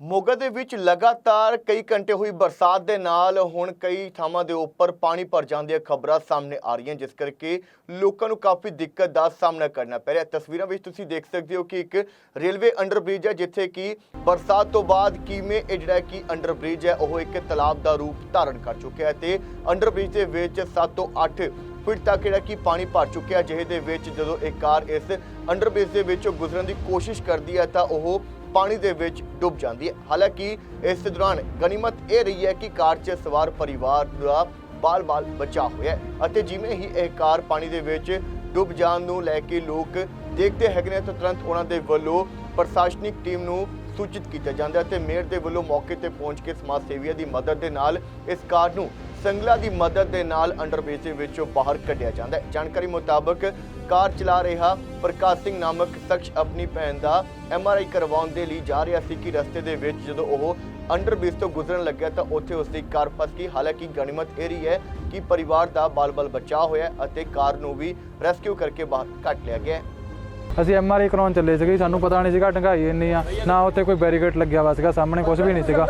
ਮੋਗਾ ਦੇ ਵਿੱਚ ਲਗਾਤਾਰ ਕਈ ਘੰਟੇ ਹੋਈ ਬਰਸਾਤ ਦੇ ਨਾਲ ਹੁਣ ਕਈ ਥਾਵਾਂ ਦੇ ਉੱਪਰ ਪਾਣੀ ਭਰ ਜਾਣ ਦੀਆਂ ਖਬਰਾਂ ਸਾਹਮਣੇ ਆ ਰਹੀਆਂ, ਜਿਸ ਕਰਕੇ ਲੋਕਾਂ ਨੂੰ ਕਾਫੀ ਦਿੱਕਤ ਦਾ ਸਾਹਮਣਾ ਕਰਨਾ ਪੈ ਰਿਹਾ। ਤਸਵੀਰਾਂ ਵਿੱਚ ਤੁਸੀਂ ਦੇਖ ਸਕਦੇ ਹੋ ਕਿ ਇੱਕ ਰੇਲਵੇ ਅੰਡਰਬ੍ਰਿਜ ਹੈ, ਜਿੱਥੇ ਕਿ ਬਰਸਾਤ ਤੋਂ ਬਾਅਦ ਕਿਵੇਂ ਇਹ ਜਿਹੜਾ ਕਿ ਅੰਡਰਬ੍ਰਿਜ ਹੈ, ਉਹ ਇੱਕ ਤਲਾਬ ਦਾ ਰੂਪ ਧਾਰਨ ਕਰ ਚੁੱਕਿਆ ਹੈ ਤੇ ਅੰਡਰਬ੍ਰਿਜ ਦੇ ਵਿੱਚ 7 ਤੋਂ 8 ਫਿਟ ਤੱਕ ਜਿਹੜਾ ਕਿ ਪਾਣੀ ਭਰ ਚੁੱਕਿਆ ਜਿਹੇ ਦੇ ਵਿੱਚ ਜਦੋਂ ਇੱਕ ਕਾਰ ਇਸ ਅੰਡਰਬ੍ਰਿਜ ਦੇ ਵਿੱਚੋਂ ਗੁਜ਼ਰਨ ਦੀ ਕੋਸ਼ਿਸ਼ ਕਰਦੀ ਹੈ, ਤਾਂ ਉਹ ਪਾਣੀ ਦੇ ਵਿੱਚ ਡੁੱਬ ਜਾਂਦੀ ਹੈ। ਹਾਲਾਂਕਿ ਇਸ ਦੌਰਾਨ ਗਨੀਮਤ ਇਹ ਰਹੀ ਹੈ ਕਿ ਕਾਰ 'ਚ ਸਵਾਰ ਪਰਿਵਾਰ ਦਾ ਬਾਲ-ਬਾਲ ਬਚਾ ਹੋਇਆ ਅਤੇ ਜਿਵੇਂ ਹੀ ਇਹ ਕਾਰ ਪਾਣੀ ਦੇ ਵਿੱਚ ਡੁੱਬ ਜਾਣ ਨੂੰ ਲੈ ਕੇ ਲੋਕ ਦੇਖਦੇ ਹੈਗੇ ਨੇ, ਤਾਂ ਤੁਰੰਤ ਉਹਨਾਂ ਦੇ ਵੱਲੋਂ ਪ੍ਰਸ਼ਾਸਨਿਕ ਟੀਮ ਨੂੰ ਸੂਚਿਤ ਕੀਤਾ ਜਾਂਦਾ ਹੈ ਤੇ ਮੇਅਰ ਦੇ ਵੱਲੋਂ ਮੌਕੇ ਤੇ ਪਹੁੰਚ ਕੇ ਸਮਾਜ ਸੇਵੀਆਂ ਦੀ ਮਦਦ ਦੇ ਨਾਲ ਇਸ ਕਾਰ ਨੂੰ ਸੰਗਲਾ ਦੀ ਮਦਦ ਦੇ ਨਾਲ ਅੰਡਰਬ੍ਰਿਜ ਦੇ ਵਿੱਚੋਂ ਬਾਹਰ ਕੱਢਿਆ ਜਾਂਦਾ ਹੈ। ਜਾਣਕਾਰੀ ਮੁਤਾਬਕ ਕਾਰ ਚਲਾ ਰਿਹਾ ਪ੍ਰਕਾਸ਼ ਸਿੰਘ ਨਾਮਕ ਸ਼ਖਸ ਆਪਣੀ ਭੈਣ ਦਾ ਐਮਆਰਆਈ ਕਰਵਾਉਣ ਦੇ ਲਈ ਜਾ ਰਿਹਾ ਸੀ ਕਿ ਰਸਤੇ ਦੇ ਵਿੱਚ ਜਦੋਂ ਉਹ ਅੰਡਰਬ੍ਰਿਜ ਤੋਂ ਗੁਜ਼ਰਨ ਲੱਗਿਆ ਤਾਂ ਉੱਥੇ ਉਸ ਦੀ ਕਾਰ ਫਸ ਗਈ। ਹਾਲਾਂਕਿ ਗਣਿਮਤ ਇਹ ਰਹੀ ਹੈ ਕਿ ਪਰਿਵਾਰ ਦਾ ਬਾਲ-ਬਾਲ ਬਚਾਅ ਹੋਇਆ ਅਤੇ ਕਾਰ ਨੂੰ ਵੀ ਰੈਸਕਿਊ ਕਰਕੇ ਬਾਹਰ ਕੱਢ ਲਿਆ ਗਿਆ ਹੈ। ਅਸੀਂ ਐਮਆਰਆਈ ਕਰਾਉਣ ਚੱਲੇ ਸੀਗੇ ਸਾਨੂੰ ਪਤਾ ਨਹੀਂ ਸੀਗਾ ਢੰਗਾਈ ਇੰਨੀ ਆ ਨਾ ਉੱਥੇ ਕੋਈ ਬੈਰੀਕੇਡ ਲੱਗਿਆ ਵਾ ਸੀਗਾ ਸਾਹਮਣੇ ਕੁਝ ਵੀ ਨਹੀਂ ਸੀਗਾ।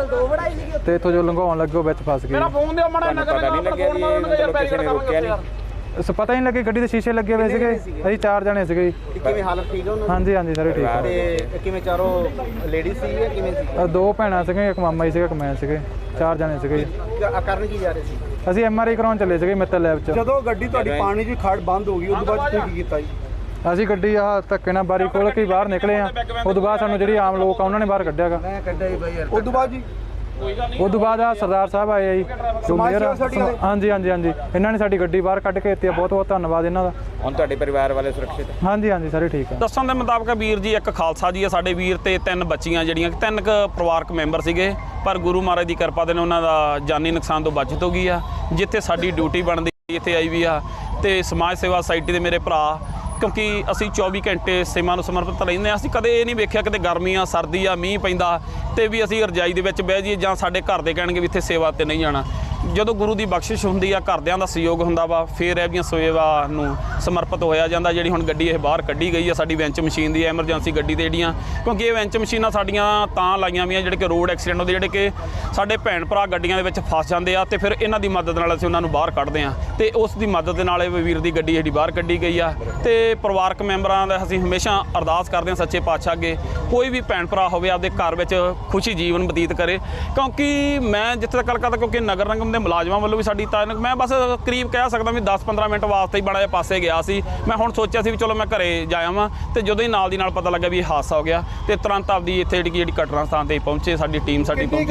ਤੇ ਇੱਥੋਂ ਜੋ ਲੰਘਾਉਣ ਲੱਗੇ ਉਹ ਵਿੱਚ ਫਸ ਗਏ ਫੋਨ ਦੇ ਮੜਾ ਨਗਰ ਪਤਾ ਨਹੀਂ ਲੱਗਿਆ ਜੀ ਮਤਲਬ ਕਿਸੇ ਨੇ ਰੋਕਿਆ ਨਹੀਂ। ਇਸ ਪਤਾ ਹੀ ਨਹੀਂ ਲੱਗੀ ਗੱਡੀ ਦੇ ਸ਼ੀਸ਼ੇ ਲੱਗੇ ਹੋਏ ਸੀਗੇ। ਅਸੀਂ ਚਾਰ ਜਣੇ ਸੀਗੇ ਜੀ। ਕਿਵੇਂ ਹਾਲਤ ਠੀਕ ਹੈ ਉਹਨਾਂ ਹਾਂਜੀ ਹਾਂਜੀ ਸਾਰੇ ਠੀਕ ਆ। ਤੇ ਕਿਵੇਂ ਚਾਰੋਂ ਲੇਡੀ ਸੀ ਜਾਂ ਕਿਵੇਂ ਸੀ ਦੋ ਭੈਣਾਂ ਸੀਗੇ ਇੱਕ ਮਾਮਾ ਜੀ ਸੀਗਾ ਇੱਕ ਮੈਂ ਸੀਗੇ ਚਾਰ ਜਣੇ ਸੀਗੇ ਕਰਨ ਕੀ ਜਾ ਰਹੇ ਸੀ? ਅਸੀਂ ਐਮਆਰਆਈ ਕਰਾਉਣ ਚੱਲੇ ਸੀਗੇ ਮਿੱਤਲ ਲੈਬ 'ਚ। ਜਦੋਂ ਗੱਡੀ ਤੁਹਾਡੀ ਪਾਣੀ 'ਚ ਖੜ ਬੰਦ ਹੋ ਗਈ ਉਸ ਤੋਂ ਬਾਅਦ ਕੀ ਕੀਤਾ ਜੀ? ਅਸੀਂ ਗੱਡੀ ਆਹ ਧੱਕੇ ਨਾਲ ਬਾਰੀ ਖੋਲ ਕੇ ਬਾਹਰ ਨਿਕਲੇ ਆ। ਉਸ ਤੋਂ ਬਾਅਦ ਸਾਨੂੰ ਜਿਹੜੀ ਆਮ ਲੋਕ ਆ ਉਹਨਾਂ ਨੇ ਬਾਹਰ ਕੱਢਿਆਗਾ ਮੈਂ ਕੱਢਿਆ ਹੀ ਬਾਈ ਯਾਰ ਉਸ ਤੋਂ ਬਾਅਦ ਜੀ? ਆ ਸਰਦਾਰ ਸਾਹਿਬ ਆਏ ਆ ਜੀ ਮੇਅਰ ਆ, ਹਾਂਜੀ ਹਾਂਜੀ ਹਾਂਜੀ। ਇਹਨਾਂ ਨੇ ਸਾਡੀ ਗੱਡੀ ਬਾਹਰ ਕੱਢ ਕੇ ਦਿੱਤੀ ਆ ਬਹੁਤ ਬਹੁਤ ਧੰਨਵਾਦ ਇਹਨਾਂ ਦਾ। ਹੁਣ ਤੁਹਾਡੇ ਪਰਿਵਾਰ ਵਾਲੇ ਸੁਰੱਖਿਅਤ? ਹਾਂਜੀ ਹਾਂਜੀ ਸਾਰੇ ਠੀਕ ਆ। ਦੱਸਣ ਦੇ ਮੁਤਾਬਕ ਵੀਰ ਜੀ ਇੱਕ ਖਾਲਸਾ ਜੀ ਆ ਸਾਡੇ ਵੀਰ ਤੇ ਤਿੰਨ ਬੱਚੀਆਂ ਜਿਹੜੀਆਂ ਤਿੰਨ ਕ ਪਰਿਵਾਰਕ ਮੈਂਬਰ ਸੀਗੇ। ਪਰ ਗੁਰੂ ਮਹਾਰਾਜ ਦੀ ਕਿਰਪਾ ਦੇ ਨਾਲ ਉਹਨਾਂ ਦਾ ਜਾਨੀ ਨੁਕਸਾਨ ਤੋਂ ਬਚਤ ਹੋ ਗਈ ਆ। ਜਿੱਥੇ ਸਾਡੀ ਡਿਊਟੀ ਬਣਦੀ ਇੱਥੇ ਆਈ ਵੀ ਆ। ਤੇ ਸਮਾਜ ਸੇਵਾ ਸੁਸਾਇਟੀ ਦੇ ਮੇਰੇ ਭਰਾ ਕਿਉਂਕਿ ਅਸੀਂ 24 ਘੰਟੇ ਸੇਵਾ ਨੂੰ ਸਮਰਪਿਤ ਰਹਿੰਦੇ ਹਾਂ। ਅਸੀਂ ਕਦੇ ਇਹ ਨਹੀਂ ਵੇਖਿਆ ਕਿਤੇ ਗਰਮੀ ਆ ਸਰਦੀ ਆ ਮੀਂਹ ਪੈਂਦਾ ਤੇ ਵੀ ਅਸੀਂ ਰਜਾਈ ਦੇ ਵਿੱਚ ਬਹਿ ਜਾਈਏ ਜਾਂ ਸਾਡੇ ਘਰ ਦੇ ਕਹਿਣਗੇ ਵੀ ਇੱਥੇ ਸੇਵਾ ਤੇ ਨਹੀਂ ਜਾਣਾ। ਜਦੋਂ ਗੁਰੂ ਦੀ ਬਖਸ਼ਿਸ਼ ਹੁੰਦੀ ਆ, ਘਰਦਿਆਂ ਦਾ ਸਹਿਯੋਗ ਹੁੰਦਾ ਵਾ, ਫੇਰ ਇਹ ਜੀਆਂ ਸੇਵਾ ਨੂੰ ਸਮਰਪਿਤ ਹੋਇਆ ਜਾਂਦਾ, ਜਿਹੜੀ ਹੁਣ ਗੱਡੀ ਇਹ ਬਾਹਰ ਕੱਢੀ ਗਈ ਆ, ਸਾਡੀ ਵੈਂਚ ਮਸ਼ੀਨ ਦੀ, ਐਮਰਜੈਂਸੀ ਗੱਡੀ ਤੇ ਜਿਹੜੀਆਂ, ਕਿਉਂਕਿ ਇਹ ਵੈਂਚ ਮਸ਼ੀਨਾਂ ਸਾਡੀਆਂ ਤਾਂ ਲਾਈਆਂ ਵੀਆਂ ਜਿਹੜੇ ਕਿ ਰੋਡ ਐਕਸੀਡੈਂਟ ਹੁੰਦੇ, ਜਿਹੜੇ ਕਿ ਸਾਡੇ ਭੈਣ ਭਰਾ ਗੱਡੀਆਂ ਦੇ ਵਿੱਚ ਫਸ ਜਾਂਦੇ ਆ, ਤੇ ਫਿਰ ਇਹਨਾਂ ਦੀ ਮਦਦ ਨਾਲ ਅਸੀਂ ਉਹਨਾਂ ਨੂੰ ਬਾਹਰ ਕੱਢਦੇ ਆ। ਤੇ ਉਸ ਦੀ ਮਦਦ ਦੇ ਨਾਲ ਇਹ ਵੀਰ ਦੀ ਗੱਡੀ ਜਿਹੜੀ ਬਾਹਰ ਕੱਢੀ ਗਈ ਆ, ਤੇ ਪਰਿਵਾਰਕ ਮੈਂਬਰਾਂ ਦਾ ਅਸੀਂ ਹਮੇਸ਼ਾ ਅਰਦਾਸ ਕਰਦੇ ਹਾਂ ਸੱਚੇ ਪਾਤਸ਼ਾਹ ਅੱਗੇ, ਕੋਈ ਵੀ ਭੈਣ ਭਰਾ ਹੋਵੇ, ਆਪਦੇ ਘਰ ਵਿੱਚ ਖੁਸ਼ੀ ਜੀਵਨ ਬਤੀਤ ਕਰੇ, ਕਿਉਂਕਿ ਮੈਂ ਜਿੱਥੇ ਤੱਕ ਗੱਲ ਕਰਦਾ, ਕਿਉਂਕਿ ਨਗਰ ਨਿਗਮ ਦੇ ਮੁਲਾਜ਼ਮਾਂ ਵੱਲੋਂ ਵੀ ਸਾਡੀ ਤਾਂ ਮੈਂ ਬਸ ਕਰੀਬ ਕਹਿ ਸਕਦਾ ਵੀ 10-15 ਮਿੰਟ ਵਾਸਤੇ ਹੀ ਬੜਾ ਜਿਹਾ ਪਾਸੇ ਗਿਆ ਸੀ। ਮੈਂ ਹੁਣ ਸੋਚਿਆ ਸੀ ਵੀ ਚਲੋ ਮੈਂ ਘਰੇ ਜਾਇਆ ਵਾਂ ਤੇ ਜਦੋਂ ਹੀ ਨਾਲ ਦੀ ਨਾਲ ਪਤਾ ਲੱਗਾ ਵੀ ਇਹ ਹਾਦਸਾ ਹੋ ਗਿਆ ਤੇ ਤੁਰੰਤ ਆਪਦੀ ਇੱਥੇ ਜਿਹੜੀ ਜਿਹੜੀ ਘਟਨਾ ਸਥਾਨ ਤੇ ਪਹੁੰਚੇ, ਸਾਡੀ ਟੀਮ ਸਾਡੀ ਪਹੁੰਚੀ